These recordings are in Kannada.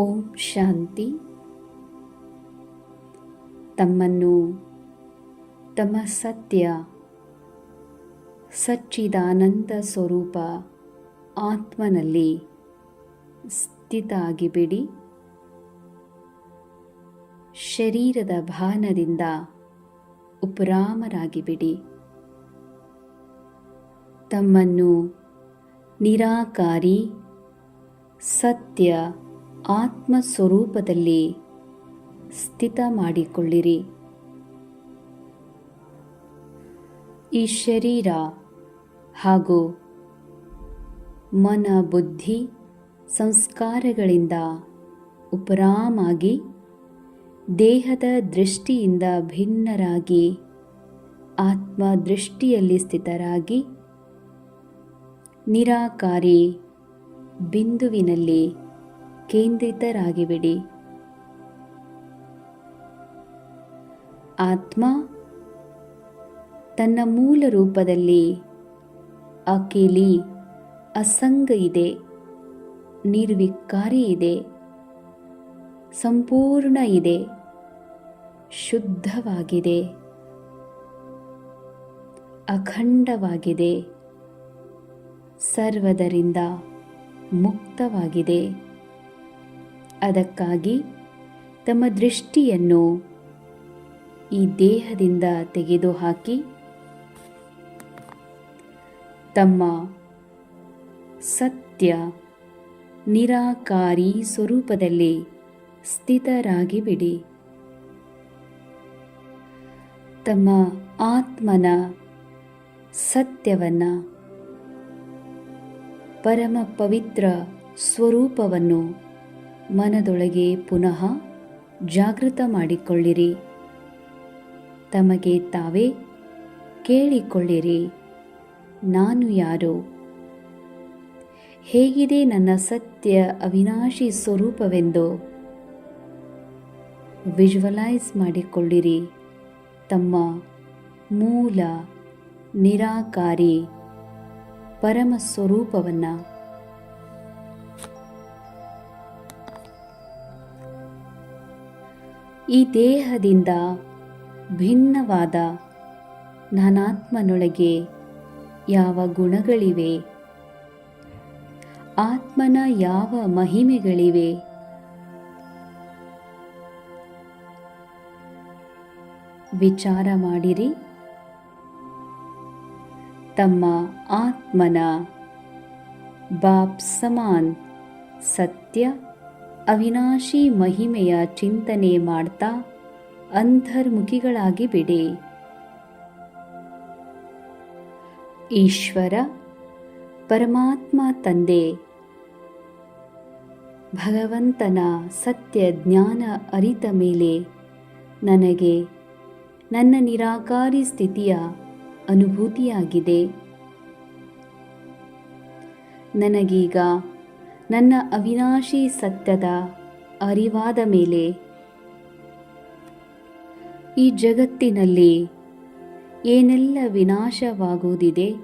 ಓಂ ಶಾಂತಿ. ತಮ್ಮನ್ನು ತಮ್ಮ ಸತ್ಯ, ಸಚ್ಚಿದಾನಂದ ಸ್ವರೂಪ ಆತ್ಮನಲ್ಲಿ ಸ್ಥಿತ ಆಗಿಬಿಡಿ ಶರೀರದ ಭಾನದಿಂದ ಉಪರಾಮರಾಗಿಬಿಡಿ. ತಮ್ಮನ್ನು ನಿರಾಕಾರಿ, ಸತ್ಯ ಆತ್ಮ ಸ್ವರೂಪದಲ್ಲಿ ಸ್ಥಿತ ಮಾಡಿಕೊಳ್ಳಿರಿ. ಈ ಶರೀರ ಹಾಗೂ ಮನ ಬುದ್ಧಿ ಸಂಸ್ಕಾರಗಳಿಂದ ಉಪರಾಮಾಗಿ ದೇಹದ ದೃಷ್ಟಿಯಿಂದ ಭಿನ್ನರಾಗಿ ಆತ್ಮ ದೃಷ್ಟಿಯಲ್ಲಿ ಸ್ಥಿತರಾಗಿ ನಿರಾಕಾರಿ ಬಿಂದುವಿನಲ್ಲಿ ಕೇಂದ್ರಿತರಾಗಿಬಿಡಿ. ಆತ್ಮ ತನ್ನ ಮೂಲ ರೂಪದಲ್ಲಿ ಅಕೇಲಿ, ಅಸಂಗ ಇದೆ, ನಿರ್ವಿಕಾರಿ ಇದೆ, ಸಂಪೂರ್ಣ ಇದೆ, ಶುದ್ಧವಾಗಿದೆ, ಅಖಂಡವಾಗಿದೆ, ಸರ್ವದರಿಂದ ಮುಕ್ತವಾಗಿದೆ. ಅದಕ್ಕಾಗಿ ತಮ್ಮ ದೃಷ್ಟಿಯನ್ನು ಈ ದೇಹದಿಂದ ತೆಗೆದುಹಾಕಿ ತಮ್ಮ ಸತ್ಯ ನಿರಾಕಾರಿ ಸ್ವರೂಪದಲ್ಲಿ ಸ್ಥಿತರಾಗಿಬಿಡಿ. ತಮ್ಮ ಆತ್ಮನ ಸತ್ಯವನ್ನು ಪರಮ ಪವಿತ್ರ ಸ್ವರೂಪವನ್ನು ಮನದೊಳಗೆ ಪುನಃ ಜಾಗೃತ ಮಾಡಿಕೊಳ್ಳಿರಿ. ತಮಗೆ ತಾವೇ ಕೇಳಿಕೊಳ್ಳಿರಿ. ನಾನು ಯಾರು? ಹೇಗಿದೆ ನನ್ನ ಸತ್ಯ ಅವಿನಾಶಿ ಸ್ವರೂಪವೆಂದು? ವಿಜುವಲೈಸ್ ಮಾಡಿಕೊಳ್ಳಿರಿ. ತಮ್ಮ ಮೂಲ ನಿರಾಕಾರಿ ಪರಮ ಸ್ವರೂಪವನ್ನು. ಈ ದೇಹದಿಂದ ಭಿನ್ನವಾದ ನಾನಾತ್ಮನೊಳಗೆ ಯಾವ ಗುಣಗಳಿವೆ? ಆತ್ಮನ ಯಾವ ಮಹಿಮೆಗಳಿವೆ? ವಿಚಾರ ಮಾಡಿರಿ. ತಮ್ಮ ಆತ್ಮನ ಬಾಪ್ ಸಮಾನ್ ಸತ್ಯ ಅವಿನಾಶಿ ಮಹಿಮೆಯ ಚಿಂತನೆ ಮಾಡ್ತಾ ಅಂತರ್ಮುಖಿಗಳಾಗಿ ಬಿಡಿ. ಈಶ್ವರ, ಪರಮಾತ್ಮ ತಂದೆ. ಭಗವಂತನ ಸತ್ಯ ಜ್ಞಾನ ಅರಿತ ಮೇಲೆ ನನಗೆ ನನ್ನ ನಿರಾಕಾರಿ ಸ್ಥಿತಿಯ ಅನುಭೂತಿಯಾಗಿದೆ. ನನಗೀಗ ನನ್ನ ಅವಿನಾಶಿ ಸತ್ಯದ ಅರಿವಾದ ಮೇಲೆ ಈ ಜಗತ್ತಿನಲ್ಲಿ ಏನೆಲ್ಲ ವಿನಾಶವಾಗುವುದಿದೆ,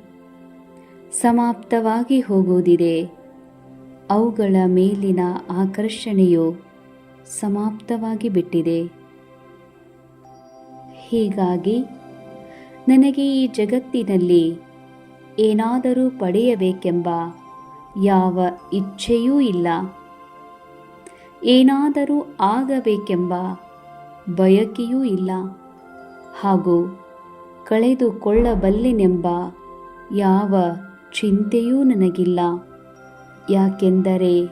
ಸಮಾಪ್ತವಾಗಿ ಹೋಗುವುದಿದೆ, ಅವುಗಳ ಮೇಲಿನ ಆಕರ್ಷಣೆಯು ಸಮಾಪ್ತವಾಗಿ ಬಿಟ್ಟಿದೆ. ಹೀಗಾಗಿ ನನಗೆ ಈ ಜಗತ್ತಿನಲ್ಲಿ ಏನಾದರೂ ಪಡೆಯಬೇಕೆಂಬ ಯಾವ ಇಚ್ಛೆಯೂ ಇಲ್ಲ. ಏನಾದರೂ ಆಗಬೇಕೆಂಬ ಬಯಕೆಯೂ ಇಲ್ಲ. ಹಾಗೂ ಕಳೆದುಕೊಳ್ಳಬಲ್ಲೆನೆಂಬ ಯಾವ ಚಿಂತೆಯೂ ನನಗಿಲ್ಲ. ಯಾಕೆಂದರೆ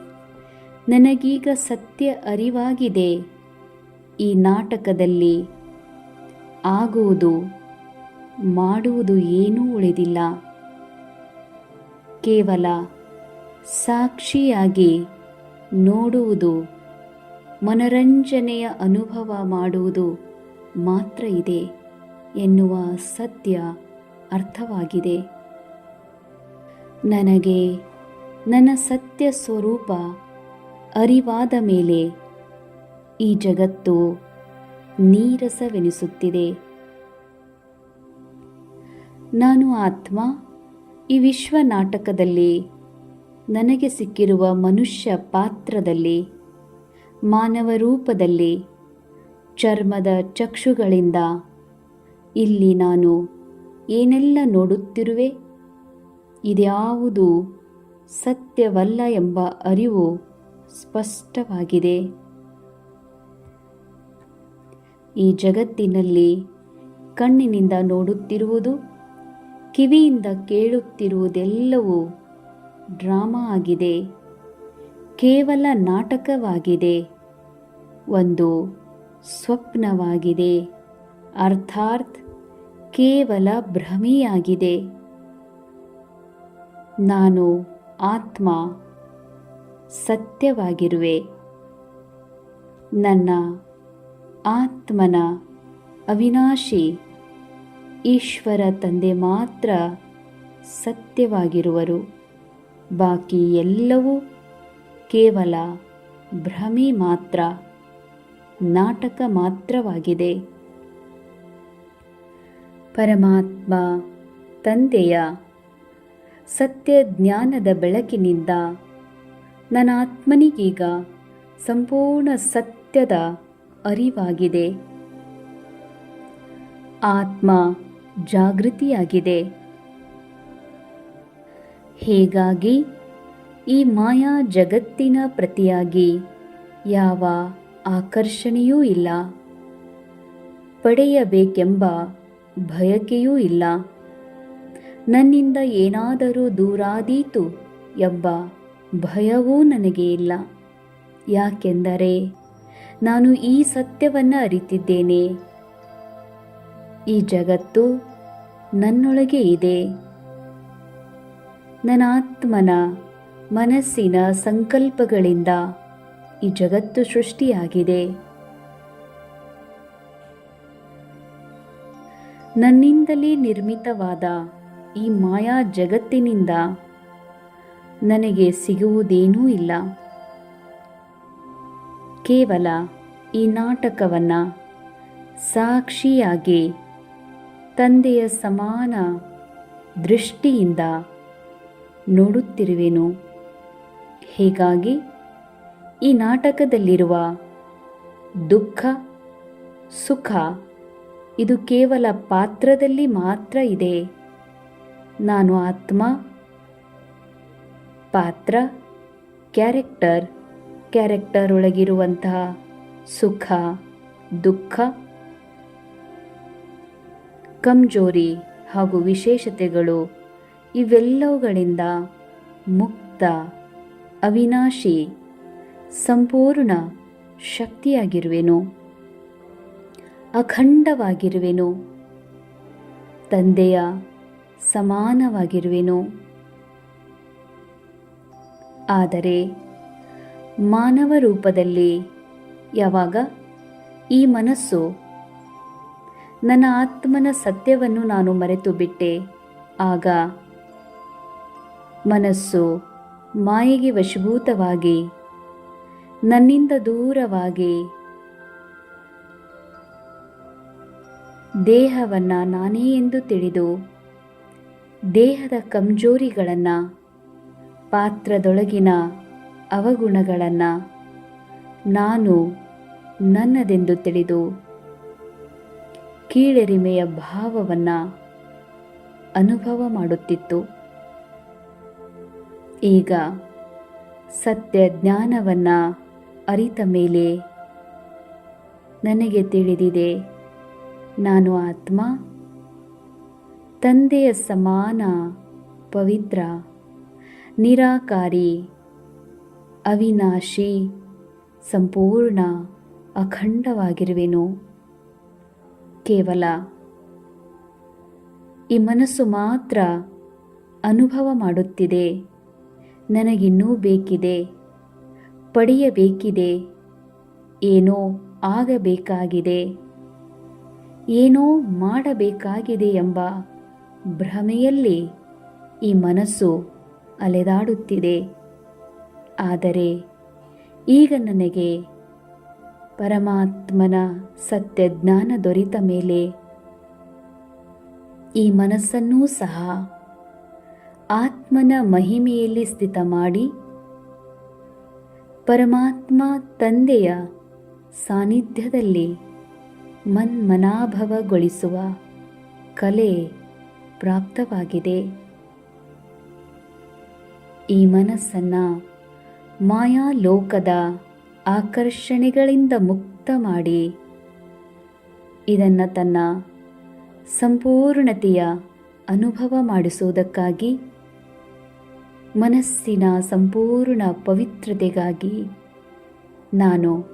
ನನಗೀಗ ಸತ್ಯ ಅರಿವಾಗಿದೆ. ಈ ನಾಟಕದಲ್ಲಿ ಆಗುವುದು, ಮಾಡುವುದು ಏನೂ ಉಳಿದಿಲ್ಲ. ಕೇವಲ ಸಾಕ್ಷಿಯಾಗಿ ನೋಡುವುದು, ಮನರಂಜನೆಯ ಅನುಭವ ಮಾಡುವುದು ಮಾತ್ರ ಇದೆ ಎನ್ನುವ ಸತ್ಯ ಅರ್ಥವಾಗಿದೆ. ನನಗೆ ನನ್ನ ಸತ್ಯ ಸ್ವರೂಪ ಅರಿವಾದ ಮೇಲೆ ಈ ಜಗತ್ತು ನೀರಸವೆನಿಸುತ್ತಿದೆ. ನಾನು ಆತ್ಮ, ಈ ವಿಶ್ವ ನಾಟಕದಲ್ಲಿ ನನಗೆ ಸಿಕ್ಕಿರುವ ಮನುಷ್ಯ ಪಾತ್ರದಲ್ಲಿ, ಮಾನವ ರೂಪದಲ್ಲಿ, ಚರ್ಮದ ಚಕ್ಷುಗಳಿಂದ ಇಲ್ಲಿ ನಾನು ಏನೆಲ್ಲ ನೋಡುತ್ತಿರುವೆ? ಇದ್ಯಾವುದು ಸತ್ಯವಲ್ಲ ಎಂಬ ಅರಿವು ಸ್ಪಷ್ಟವಾಗಿದೆ. ಈ ಜಗತ್ತಿನಲ್ಲಿ ಕಣ್ಣಿನಿಂದ ನೋಡುತ್ತಿರುವುದು, ಕಿವಿಯಿಂದ ಕೇಳುತ್ತಿರುವುದೆಲ್ಲವೂ ಡ್ರಾಮಾ ಆಗಿದೆ. ಕೇವಲ ನಾಟಕವಾಗಿದೆ. ಒಂದು ಸ್ವಪ್ನವಾಗಿದೆ. ಅರ್ಥಾತ್ ಕೇವಲ ಭ್ರಮೆಯಾಗಿದೆ. ನಾನು ಆತ್ಮ ಸತ್ಯವಾಗಿರುವೆ. ನನ್ನ ಆತ್ಮನ ಅವಿನಾಶಿ ಈಶ್ವರ ತಂದೆ ಮಾತ್ರ ಸತ್ಯವಾಗಿರುವರು. ಬಾಕಿ ಎಲ್ಲವೂ ಕೇವಲ ಭ್ರಮೆ ಮಾತ್ರ, ನಾಟಕ ಮಾತ್ರವಾಗಿದೆ. ಪರಮಾತ್ಮ ತಂದೆಯ ಸತ್ಯ ಜ್ಞಾನದ ಬೆಳಕಿನಿಂದ ನನ್ನ ಆತ್ಮನಿಗೀಗ ಸಂಪೂರ್ಣ ಸತ್ಯದ ಅರಿವಾಗಿದೆ. ಆತ್ಮ ಜಾಗೃತಿಯಾಗಿದೆ. ಹೀಗಾಗಿ ಈ ಮಾಯಾ ಜಗತ್ತಿನ ಪ್ರತಿಯಾಗಿ ಯಾವ ಆಕರ್ಷಣೆಯೂ ಇಲ್ಲ. ಪಡೆಯಬೇಕೆಂಬ ಬಯಕೆಯೂ ಇಲ್ಲ. ನನ್ನಿಂದ ಏನಾದರೂ ದೂರಾದೀತು ಎಂಬ ಭಯವೂ ನನಗೆ ಇಲ್ಲ. ಯಾಕೆಂದರೆ ನಾನು ಈ ಸತ್ಯವನ್ನು ಅರಿತಿದ್ದೇನೆ. ಈ ಜಗತ್ತು ನನ್ನೊಳಗೆ ಇದೆ. ನನ್ನ ಆತ್ಮನ ಮನಸ್ಸಿನ ಸಂಕಲ್ಪಗಳಿಂದ ಈ ಜಗತ್ತು ಸೃಷ್ಟಿಯಾಗಿದೆ. ನನ್ನಿಂದಲೇ ನಿರ್ಮಿತವಾದ ಈ ಮಾಯಾ ಜಗತ್ತಿನಿಂದ ನನಗೆ ಸಿಗುವುದೇನೂ ಇಲ್ಲ. ಕೇವಲ ಈ ನಾಟಕವನ್ನು ಸಾಕ್ಷಿಯಾಗಿ ತಂದೆಯ ಸಮಾನ ದೃಷ್ಟಿಯಿಂದ ನೋಡುತ್ತಿರುವೆನು? ಹೀಗಾಗಿ ಈ ನಾಟಕದಲ್ಲಿರುವ ದುಃಖ, ಸುಖ ಇದು ಕೇವಲ ಪಾತ್ರದಲ್ಲಿ ಮಾತ್ರ ಇದೆ. ನಾನು ಆತ್ಮ, ಪಾತ್ರ, ಕ್ಯಾರೆಕ್ಟರ್ ಕ್ಯಾರೆಕ್ಟರ್ ಒಳಗಿರುವಂತಹ ಸುಖ, ದುಃಖ, ಕಮ್ಜೋರಿ ಹಾಗೂ ವಿಶೇಷತೆಗಳು ಇವೆಲ್ಲವುಗಳಿಂದ ಮುಕ್ತ, ಅವಿನಾಶಿ, ಸಂಪೂರ್ಣ ಶಕ್ತಿಯಾಗಿರುವೆನು. ಅಖಂಡವಾಗಿರುವೆನು. ತಂದೆಯ ಸಮಾನವಾಗಿರುವೆನು. ಆದರೆ ಮಾನವ ರೂಪದಲ್ಲಿ ಯಾವಾಗ ಈ ಮನಸ್ಸು ನನ್ನ ಆತ್ಮನ ಸತ್ಯವನ್ನು ನಾನು ಮರೆತು ಬಿಟ್ಟೆ ಆಗ ಮನಸ್ಸು ಮಾಯೆಗೆ ವಶಭೂತವಾಗಿ, ನನ್ನಿಂದ ದೂರವಾಗಿ. ದೇಹವನ್ನು ನಾನೇ ಎಂದು ತಿಳಿದು, ದೇಹದ ಕಮ್ಜೋರಿಗಳನ್ನು ಪಾತ್ರದೊಳಗಿನ ಅವಗುಣಗಳನ್ನು ನಾನು ನನ್ನದೆಂದು ತಿಳಿದು, ಕೀಳರಿಮೆಯ ಭಾವವನ್ನು ಅನುಭವ ಮಾಡುತ್ತಿತ್ತು. ಈಗ ಸತ್ಯ ಜ್ಞಾನವನ್ನು ಅರಿತ ಮೇಲೆ ನನಗೆ ತಿಳಿದಿದೆ. ನಾನು ಆತ್ಮ, ತಂದೆಯ ಸಮಾನ ಪವಿತ್ರ, ನಿರಾಕಾರಿ, ಅವಿನಾಶಿ, ಸಂಪೂರ್ಣ, ಅಖಂಡವಾಗಿರುವೆನು. ಕೇವಲ ಈ ಮನಸ್ಸು ಮಾತ್ರ ಅನುಭವ ಮಾಡುತ್ತಿದೆ. ನನಗಿನ್ನೂ ಬೇಕಿದೆ, ಪಡೆಯಬೇಕಿದೆ, ಏನೋ ಆಗಬೇಕಾಗಿದೆ, ಏನೋ ಮಾಡಬೇಕಾಗಿದೆ ಎಂಬ ಭ್ರಮೆಯಲ್ಲಿ ಈ ಮನಸ್ಸು ಅಲೆದಾಡುತ್ತಿದೆ. ಆದರೆ ಈಗ ನನಗೆ ಪರಮಾತ್ಮನ ಸತ್ಯಜ್ಞಾನ ದೊರೆತ ಮೇಲೆ ಈ ಮನಸ್ಸನ್ನೂ ಸಹ ಆತ್ಮನ ಮಹಿಮೆಯಲ್ಲಿ ಸ್ಥಿತ ಮಾಡಿ ಪರಮಾತ್ಮ ತಂದೆಯ ಸಾನ್ನಿಧ್ಯದಲ್ಲಿ ಮನ್ಮನಾಭವಗೊಳಿಸುವ ಕಲೆ ಪ್ರಾಪ್ತವಾಗಿದೆ. ಈ ಮನಸ್ಸನ್ನು ಮಾಯಾಲೋಕದ ಆಕರ್ಷಣೆಗಳಿಂದ ಮುಕ್ತ ಮಾಡಿ ಇದನ್ನು ತನ್ನ ಸಂಪೂರ್ಣತೆಯ ಅನುಭವ ಮಾಡಿಸುವುದಕ್ಕಾಗಿ ಮನಸ್ಸಿನ ಸಂಪೂರ್ಣ ಪವಿತ್ರತೆಗಾಗಿ ನಾನು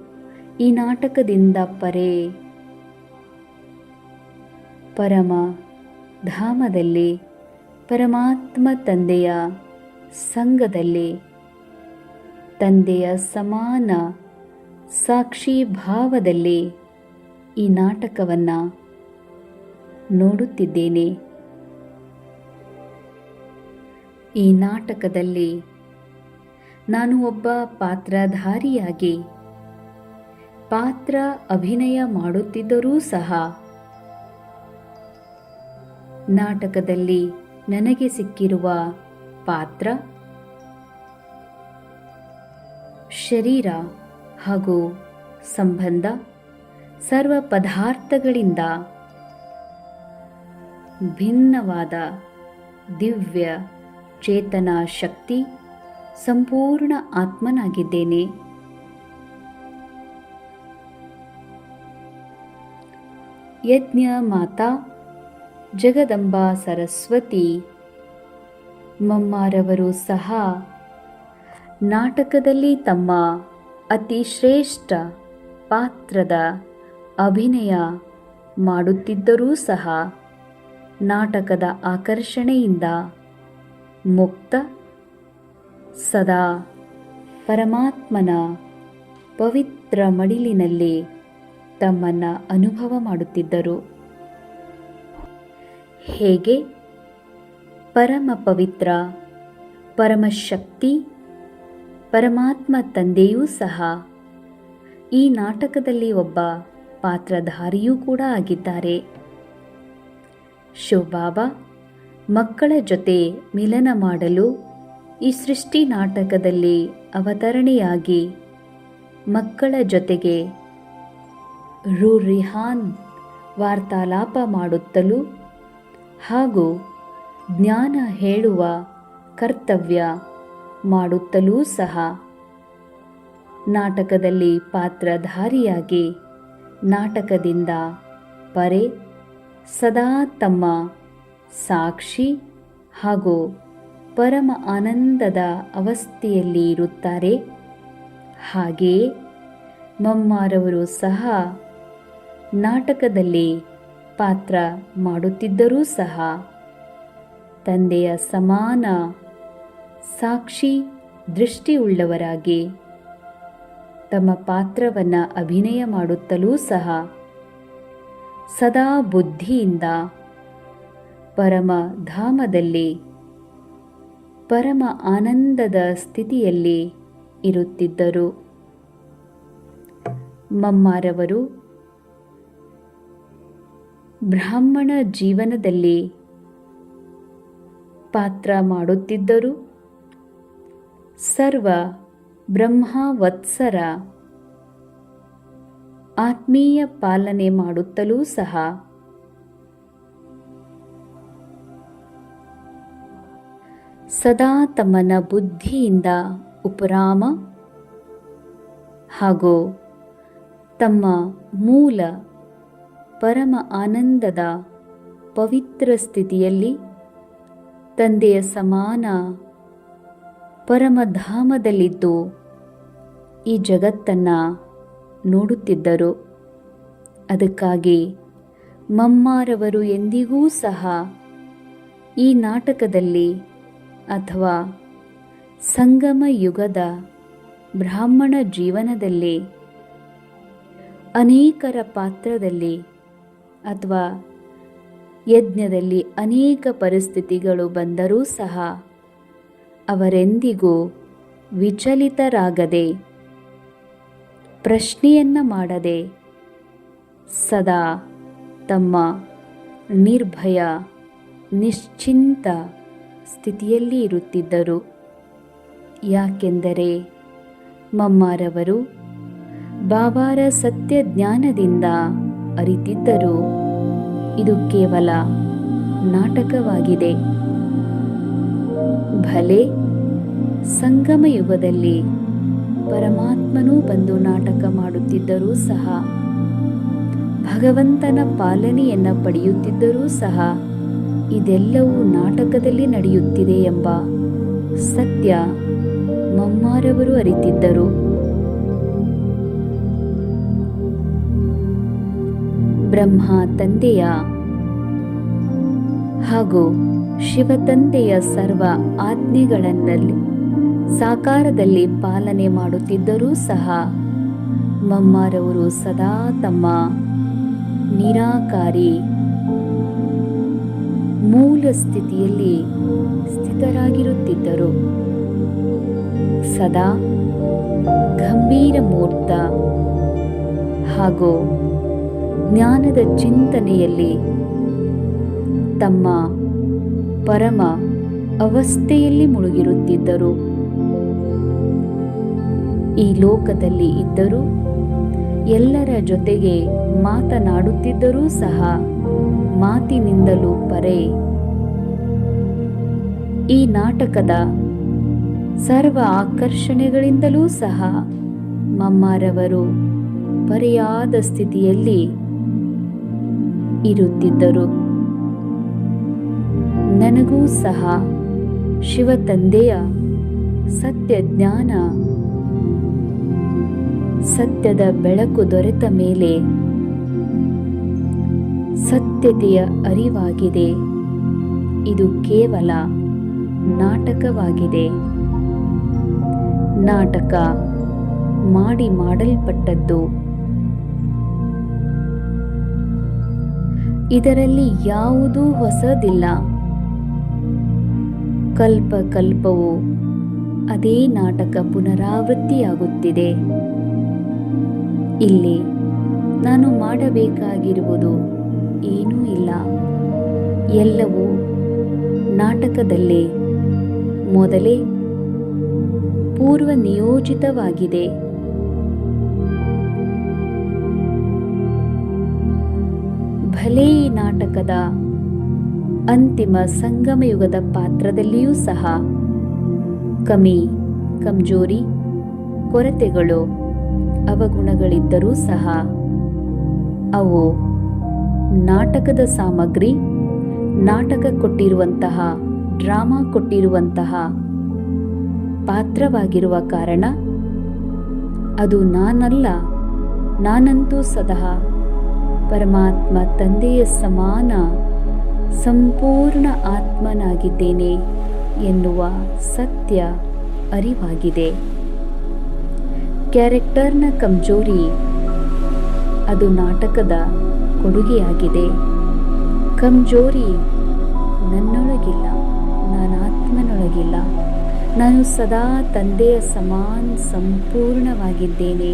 ಈ ನಾಟಕದಿಂದ ಪರೆ ಪರಮ ಧಾಮದಲ್ಲಿ ಪರಮಾತ್ಮ ತಂದೆಯ ಸಂಘದಲ್ಲಿ ತಂದೆಯ ಸಮಾನ ಸಾಕ್ಷಿ ಭಾವದಲ್ಲಿ ಈ ನಾಟಕವನ್ನು ನೋಡುತ್ತಿದ್ದೇನೆ. ಈ ನಾಟಕದಲ್ಲಿ ನಾನು ಒಬ್ಬ ಪಾತ್ರಧಾರಿಯಾಗಿ, ಪಾತ್ರ ಅಭಿನಯ ಮಾಡುತ್ತಿದ್ದರೂ ಸಹ ನಾಟಕದಲ್ಲಿ ನನಗೆ ಸಿಕ್ಕಿರುವ ಪಾತ್ರ ಶರೀರ ಹಾಗೂ ಸಂಬಂಧ ಸರ್ವ ಪದಾರ್ಥಗಳಿಂದ ಭಿನ್ನವಾದ ದಿವ್ಯ ಚೇತನ ಶಕ್ತಿ ಸಂಪೂರ್ಣ ಆತ್ಮನಾಗಿದ್ದೇನೆ. ಯಜ್ಞ ಮಾತಾ ಜಗದಂಬಾ ಸರಸ್ವತಿ ಮಮ್ಮಾರವರು ಸಹ ನಾಟಕದಲ್ಲಿ ತಮ್ಮ ಅತಿ ಶ್ರೇಷ್ಠ ಪಾತ್ರದ ಅಭಿನಯ ಮಾಡುತ್ತಿದ್ದರೂ ಸಹ ನಾಟಕದ ಆಕರ್ಷಣೆಯಿಂದ ಮುಕ್ತ ಸದಾ ಪರಮಾತ್ಮನ ಪವಿತ್ರ ಮಡಿಲಿನಲ್ಲಿ ತಮ್ಮನ್ನು ಅನುಭವ ಮಾಡುತ್ತಿದ್ದರು. ಹೇಗೆ? ಪರಮ ಪವಿತ್ರ ಪರಮಶಕ್ತಿ ಪರಮಾತ್ಮ ತಂದೆಯೂ ಸಹ ಈ ನಾಟಕದಲ್ಲಿ ಒಬ್ಬ ಪಾತ್ರಧಾರಿಯೂ ಕೂಡ ಆಗಿದ್ದಾರೆ. ಶಿವಬಾಬಾ ಮಕ್ಕಳ ಜೊತೆ ಮಿಲನ ಮಾಡಲು ಈ ಸೃಷ್ಟಿ ನಾಟಕದಲ್ಲಿ ಅವತರಣೆಯಾಗಿ ಮಕ್ಕಳ ಜೊತೆಗೆ ರುರಿಹಾನ್ ವಾರ್ತಾಲಾಪ ಮಾಡುತ್ತಲೂ ಹಾಗೂ ಜ್ಞಾನ ಹೇಳುವ ಕರ್ತವ್ಯ ಮಾಡುತ್ತಲೂ ಸಹ ನಾಟಕದಲ್ಲಿ ಪಾತ್ರಧಾರಿಯಾಗಿ ನಾಟಕದಿಂದ ಪರೆ ಸದಾ ತಮ್ಮ ಸಾಕ್ಷಿ ಹಾಗೂ ಪರಮ ಆನಂದದ ಅವಸ್ಥೆಯಲ್ಲಿ ಇರುತ್ತಾರೆ. ಹಾಗೆಯೇ ಮಮ್ಮಾರವರು ಸಹ ನಾಟಕದಲ್ಲಿ ಪಾತ್ರ ಮಾಡುತ್ತಿದ್ದರೂ ಸಹ ತಂದೆಯ ಸಮಾನ ಸಾಕ್ಷಿ ದೃಷ್ಟಿಯುಳ್ಳವರಾಗಿ ತಮ್ಮ ಪಾತ್ರವನ್ನು ಅಭಿನಯ ಮಾಡುತ್ತಲೂ ಸಹ ಸದಾ ಬುದ್ಧಿಯಿಂದ ಪರಮ ಧಾಮದಲ್ಲಿ, ಪರಮ ಆನಂದದ ಸ್ಥಿತಿಯಲ್ಲಿ ಇರುತ್ತಿದ್ದರು. ಮಮ್ಮಾರವರು ಬ್ರಾಹ್ಮಣ ಜೀವನದಲ್ಲಿ ಪಾತ್ರ ಮಾಡುತ್ತಿದ್ದರು. ಸರ್ವ ಬ್ರಹ್ಮಾವತ್ಸರ ಆತ್ಮೀಯ ಪಾಲನೆ ಮಾಡುತ್ತಲೂ ಸಹ ಸದಾ ತಮ್ಮನ ಬುದ್ಧಿಯಿಂದ ಉಪರಾಮ ಹಾಗೂ ತಮ್ಮ ಮೂಲ ಪರಮ ಆನಂದದ ಪವಿತ್ರ ಸ್ಥಿತಿಯಲ್ಲಿ ತಂದೆಯ ಸಮಾನ ಪರಮಧಾಮದಲ್ಲಿದ್ದು ಈ ಜಗತ್ತನ್ನು ನೋಡುತ್ತಿದ್ದರು. ಅದಕ್ಕಾಗಿ ಮಮ್ಮಾರವರು ಎಂದಿಗೂ ಸಹ ಈ ನಾಟಕದಲ್ಲಿ ಅಥವಾ ಸಂಗಮ ಯುಗದ ಬ್ರಾಹ್ಮಣ ಜೀವನದಲ್ಲಿ ಅನೇಕರ ಪಾತ್ರದಲ್ಲಿ ಅಥವಾ ಯಜ್ಞದಲ್ಲಿ ಅನೇಕ ಪರಿಸ್ಥಿತಿಗಳು ಬಂದರೂ ಸಹ ಅವರೆಂದಿಗೂ ವಿಚಲಿತರಾಗದೆ ಪ್ರಶ್ನೆಯನ್ನು ಮಾಡದೆ ಸದಾ ತಮ್ಮ ನಿರ್ಭಯ, ನಿಶ್ಚಿಂತ ಸ್ಥಿತಿಯಲ್ಲಿ ಇರುತ್ತಿದ್ದರು. ಯಾಕೆಂದರೆ ಮಮ್ಮಾರವರು ಬಾಬಾರ ಸತ್ಯ ಜ್ಞಾನದಿಂದ ಅರಿತಿದ್ದರು. ಇದು ಕೇವಲ ನಾಟಕವಾಗಿದೆ. ಭಲೆ ಸಂಗಮ ಯುಗದಲ್ಲಿ ಪರಮಾತ್ಮನೂ ಬಂದು ನಾಟಕ ಮಾಡುತ್ತಿದ್ದರೂ ಸಹ, ಭಗವಂತನ ಪಾಲನೆಯನ್ನು ಪಡೆಯುತ್ತಿದ್ದರೂ ಸಹ ಇದೆಲ್ಲವೂ ನಾಟಕದಲ್ಲಿ ನಡೆಯುತ್ತಿದೆ ಎಂಬ ಸತ್ಯ ಮಮ್ಮಾರವರು ಅರಿತಿದ್ದರು. ಬ್ರಹ್ಮ ತಂದೆಯ ಹಾಗೂ ಶಿವ ತಂದೆಯ ಸರ್ವ ಆಜ್ಞೆಗಳನ್ನಲ್ಲಿ ಸಾಕಾರದಲ್ಲಿ ಪಾಲನೆ ಮಾಡುತ್ತಿದ್ದರೂ ಸಹ ಮಮ್ಮಾರವರು ಸದಾ ತಮ್ಮ ನಿರಾಕಾರಿ ಮೂಲ ಸ್ಥಿತಿಯಲ್ಲಿ ಸ್ಥಿತರಾಗಿರುತ್ತಿದ್ದರು. ಸದಾ ಗಂಭೀರ ಮೂರ್ತ ಹಾಗೂ ಜ್ಞಾನದ ಚಿಂತನೆಯಲ್ಲಿ ತಮ್ಮ ಪರಮ ಅವಸ್ಥೆಯಲ್ಲಿ ಮುಳುಗಿರುತ್ತಿದ್ದರು. ಈ ಲೋಕದಲ್ಲಿ ಇದ್ದರೂ ಎಲ್ಲರ ಜೊತೆಗೆ ಮಾತನಾಡುತ್ತಿದ್ದರೂ ಸಹ ಮಾತಿನಿಂದಲೂ ಪರೆ. ಈ ನಾಟಕದ ಸರ್ವ ಆಕರ್ಷಣೆಗಳಿಂದಲೂ ಸಹ ಮಮ್ಮಾರವರು ಪರೆಯಾದ ಸ್ಥಿತಿಯಲ್ಲಿ ಇರುತ್ತಿದ್ದರು. ನನಗೂ ಸಹ ಶಿವ ತಂದೆಯ ಸತ್ಯ ಜ್ಞಾನ ಸತ್ಯದ ಬೆಳಕು ದೊರೆತ ಮೇಲೆ ಸತ್ಯತೆಯ ಅರಿವಾಗಿದೆ. ಇದು ಕೇವಲ ನಾಟಕವಾಗಿದೆ. ನಾಟಕ ಮಾಡಿ ಮಾಡಲ್ಪಟ್ಟದ್ದು. ಇದರಲ್ಲಿ ಯಾವುದೂ ಹೊಸದಿಲ್ಲ. ಕಲ್ಪ ಕಲ್ಪವು ಅದೇ ನಾಟಕ ಪುನರಾವೃತ್ತಿಯಾಗುತ್ತಿದೆ. ಇಲ್ಲಿ ನಾನು ಮಾಡಬೇಕಾಗಿರುವುದು ಏನೂ ಇಲ್ಲ. ಎಲ್ಲವೂ ನಾಟಕದಲ್ಲೇ. ಮೊದಲೇ ಪೂರ್ವ ನಿಯೋಜಿತವಾಗಿದೆ ಭಲೇ ನಾಟಕದ ಅಂತಿಮ ಸಂಗಮಯುಗದ ಪಾತ್ರದಲ್ಲಿಯೂ ಸಹ ಕಮಿ, ಕಮ್ಜೋರಿ, ಕೊರತೆಗಳು, ಅವಗುಣಗಳಿದ್ದರೂ ಸಹ ಅವು ನಾಟಕದ ಸಾಮಗ್ರಿ, ನಾಟಕ ಕೊಟ್ಟಿರುವಂತಹ, ಡ್ರಾಮಾ ಕೊಟ್ಟಿರುವಂತಹ ಪಾತ್ರವಾಗಿರುವ ಕಾರಣ ಅದು ನಾನಲ್ಲ, ನಾನಂತೂ ಸದಾ ಪರಮಾತ್ಮ ತಂದೆಯ ಸಮಾನ, ಸಂಪೂರ್ಣ ಆತ್ಮನಾಗಿದ್ದೇನೆ ಎನ್ನುವ ಸತ್ಯ ಅರಿವಾಗಿದೆ. ಕ್ಯಾರೆಕ್ಟರ್ನ ಕಮ್ಜೋರಿ, ಅದು ನಾಟಕದ ಕೊಡುಗೆಯಾಗಿದೆ. ಕಮ್ಜೋರಿ, ನನ್ನೊಳಗಿಲ್ಲ, ನಾನು ಆತ್ಮನೊಳಗಿಲ್ಲ. ನಾನು ಸದಾ ತಂದೆಯ ಸಮಾನ ಸಂಪೂರ್ಣವಾಗಿದ್ದೇನೆ.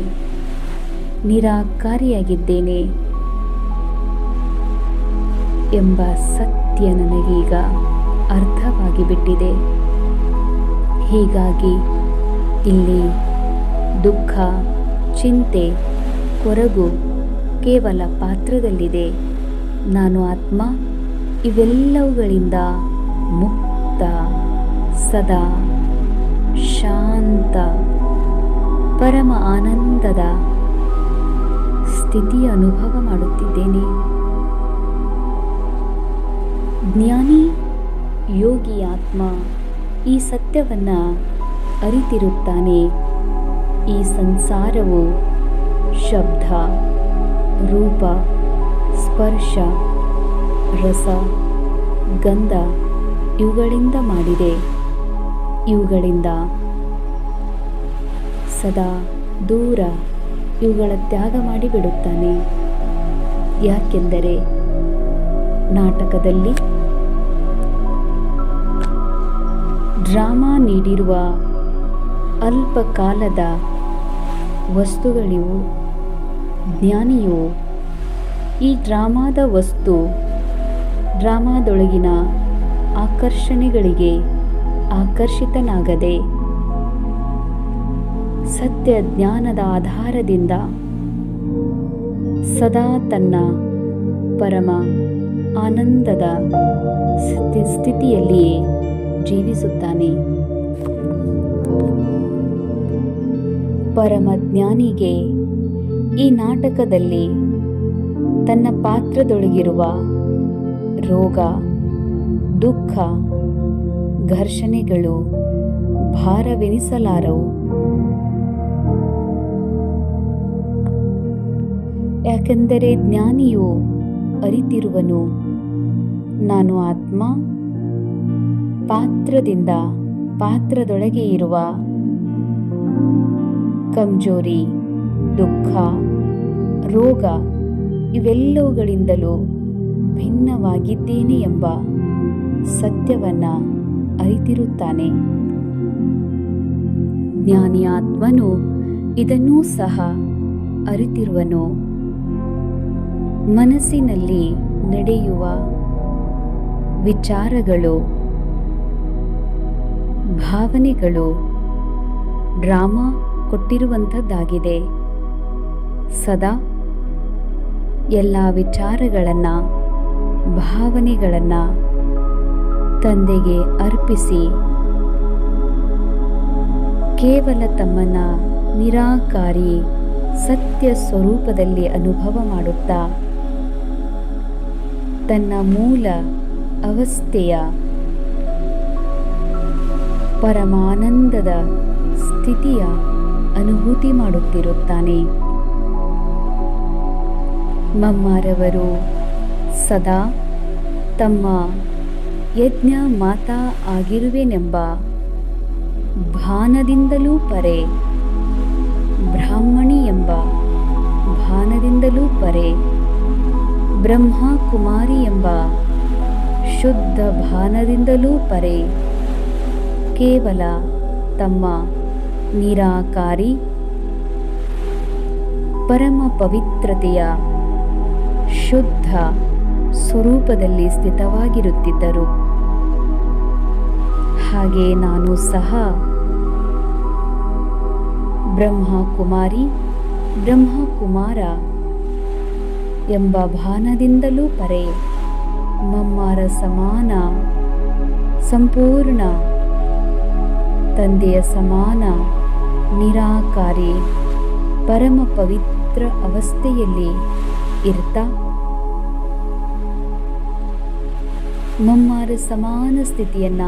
ನಿರಾಕಾರಿಯಾಗಿದ್ದೇನೆ ಎಂಬ ಸತ್ಯ ನನಗೀಗ ಅರ್ಥವಾಗಿ ಬಿಟ್ಟಿದೆ ಹೀಗಾಗಿ ಇಲ್ಲಿ ದುಃಖ, ಚಿಂತೆ, ಕೊರಗು ಕೇವಲ ಪಾತ್ರದಲ್ಲಿದೆ. ನಾನು ಆತ್ಮ, ಇವೆಲ್ಲವುಗಳಿಂದ ಮುಕ್ತ, ಸದಾ ಶಾಂತ, ಪರಮ ಆನಂದದ ಸ್ಥಿತಿ ಅನುಭವ ಮಾಡುತ್ತಿದ್ದೇನೆ. ಜ್ಞಾನಿ, ಯೋಗಿ ಆತ್ಮ ಈ ಸತ್ಯವನ್ನು ಅರಿತಿರುತ್ತಾನೆ. ಈ ಸಂಸಾರವು ಶಬ್ದ ರೂಪ, ಸ್ಪರ್ಶ, ರಸ, ಗಂಧ ಇವುಗಳಿಂದ ಮಾಡಿದೆ. ಇವುಗಳಿಂದ ಸದಾ ದೂರ ಇವುಗಳ ತ್ಯಾಗ ಮಾಡಿಬಿಡುತ್ತಾನೆ ಯಾಕೆಂದರೆ ನಾಟಕದಲ್ಲಿ ಡ್ರಾಮಾ ನೀಡಿರುವ ಅಲ್ಪಕಾಲದ ವಸ್ತುಗಳಿವು ಜ್ಞಾನಿಯು? ಈ ಡ್ರಾಮಾದ ವಸ್ತು ಡ್ರಾಮಾದೊಳಗಿನ ಆಕರ್ಷಣೆಗಳಿಗೆ ಆಕರ್ಷಿತನಾಗದೆ ಸತ್ಯ ಜ್ಞಾನದ ಆಧಾರದಿಂದ ಸದಾ ತನ್ನ ಪರಮ ಆನಂದದ ಸ್ಥಿ ಸ್ಥಿತಿಯಲ್ಲಿಯೇ ಜೀವಿಸುತ್ತಾನೆ. ಪರಮ ಜ್ಞಾನಿಗೆ ಈ ನಾಟಕದಲ್ಲಿ ತನ್ನ ಪಾತ್ರದೊಳಗಿರುವ ರೋಗ, ದುಃಖ, ಘರ್ಷಣೆಗಳು ಭಾರವೆನಿಸಲಾರವು. ಯಾಕೆಂದರೆ ಜ್ಞಾನಿಯು ಅರಿತಿರುವನು, ನಾನು ಆತ್ಮ, ಪಾತ್ರದಿಂದ ಪಾತ್ರದೊಳಗೆ ಇರುವ ಕಂಜೋರಿ ದುಃಖ, ರೋಗ ಇವೆಲ್ಲವುಗಳಿಂದಲೂ ಭಿನ್ನವಾಗಿದ್ದೇನೆ ಎಂಬ ಸತ್ಯವನ್ನು ಅರಿತಿರುತ್ತಾನೆ. ಜ್ಞಾನಿಯಾತ್ಮನು ಇದನ್ನೂ ಸಹ ಅರಿತಿರುವನು. ಮನಸ್ಸಿನಲ್ಲಿ ನಡೆಯುವ ವಿಚಾರಗಳು, ಭಾವನೆಗಳು ಡ್ರಾಮಾ ಕೊಟ್ಟಿರುವಂಥದ್ದಾಗಿದೆ. ಸದಾ ಎಲ್ಲ ವಿಚಾರಗಳನ್ನು, ಭಾವನೆಗಳನ್ನು ತಂದೆಗೆ ಅರ್ಪಿಸಿ ಕೇವಲ ತಮ್ಮನ್ನು ನಿರಾಕಾರಿ ಸತ್ಯ ಸ್ವರೂಪದಲ್ಲಿ ಅನುಭವ ಮಾಡುತ್ತಾ, ತನ್ನ ಮೂಲ ಅವಸ್ಥೆಯ ಪರಮಾನಂದದ ಸ್ಥಿತಿಯ ಅನುಭೂತಿ ಮಾಡುತ್ತಿರುತ್ತಾನೆ. ಮಮ್ಮಾರವರು ಸದಾ ತಮ್ಮ ಯಜ್ಞ ಮಾತಾ ಆಗಿರುವೆನೆಂಬ ಭಾನದಿಂದಲೂ ಪರೆ ಬ್ರಾಹ್ಮಣಿ ಎಂಬ ಭಾನದಿಂದಲೂ ಪರೆ ಬ್ರಹ್ಮ ಕುಮಾರಿ ಎಂಬ ಶುದ್ಧ ಭಾನದಿಂದಲೂ ಪರೆ ಕೇವಲ ತಮ್ಮ ನಿರಾಕಾರಿ ಪರಮ ಪವಿತ್ರತೆಯ ಶುದ್ಧ ಸ್ವರೂಪದಲ್ಲಿ ಸ್ಥಿತವಾಗಿರುತ್ತಿದ್ದರು. ಹಾಗೆ ನಾನು ಸಹ ಬ್ರಹ್ಮ ಕುಮಾರಿ ಬ್ರಹ್ಮ ಕುಮಾರ ಎಂಬ ಭಾನದಿಂದಲೂ ಪರೆ ಮಮ್ಮಾರ ಸಮಾನ, ಸಂಪೂರ್ಣ ತಂದೆಯ ಸಮಾನ, ನಿರಾಕಾರಿ, ಪರಮ ಪವಿತ್ರ ಅವಸ್ಥೆಯಲ್ಲಿ ಇರ್ತಾ ಮಮ್ಮಾರ ಸಮಾನ ಸ್ಥಿತಿಯನ್ನ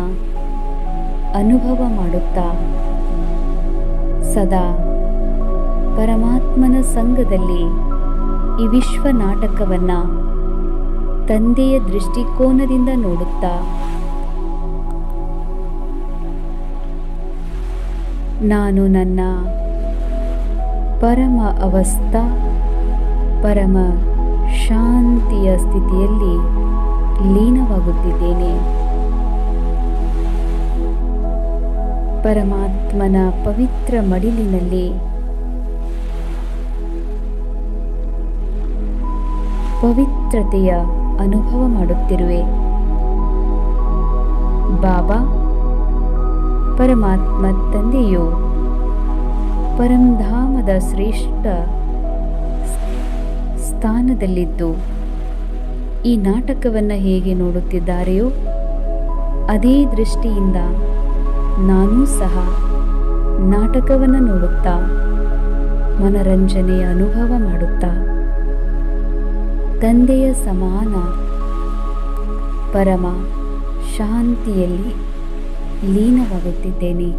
ಅನುಭವ ಮಾಡುತ್ತಾ ಸದಾ ಪರಮಾತ್ಮನ ಸಂಘದಲ್ಲಿ ಈ ವಿಶ್ವ ನಾಟಕವನ್ನ ತಂದೆಯ ದೃಷ್ಟಿಕೋನದಿಂದ ನೋಡುತ್ತಾ ನಾನು ನನ್ನ ಪರಮ ಅವಸ್ಥಾ, ಪರಮ ಶಾಂತಿಯ ಸ್ಥಿತಿಯಲ್ಲಿ ಲೀನವಾಗುತ್ತಿದ್ದೇನೆ. ಪರಮಾತ್ಮನ ಪವಿತ್ರ ಮಡಿಲಿನಲ್ಲಿ ಪವಿತ್ರತೆಯ ಅನುಭವ ಮಾಡುತ್ತಿರುವೆ. ಬಾಬಾ ಪರಮಾತ್ಮ ತಂದೆಯು ಪರಂಧಾಮದ ಶ್ರೇಷ್ಠ ಸ್ಥಾನದಲ್ಲಿದ್ದು ಈ ನಾಟಕವನ್ನು ಹೇಗೆ ನೋಡುತ್ತಿದ್ದಾರೆಯೋ ಅದೇ ದೃಷ್ಟಿಯಿಂದ ನಾನೂ ಸಹ ನಾಟಕವನ್ನು ನೋಡುತ್ತಾ ಮನರಂಜನೆಯ ಅನುಭವ ಮಾಡುತ್ತಾ ತಂದೆಯ ಸಮಾನ ಪರಮ ಶಾಂತಿಯಲ್ಲಿ ಲೀನವಾಗುತ್ತಿದ್ದೇನೆ.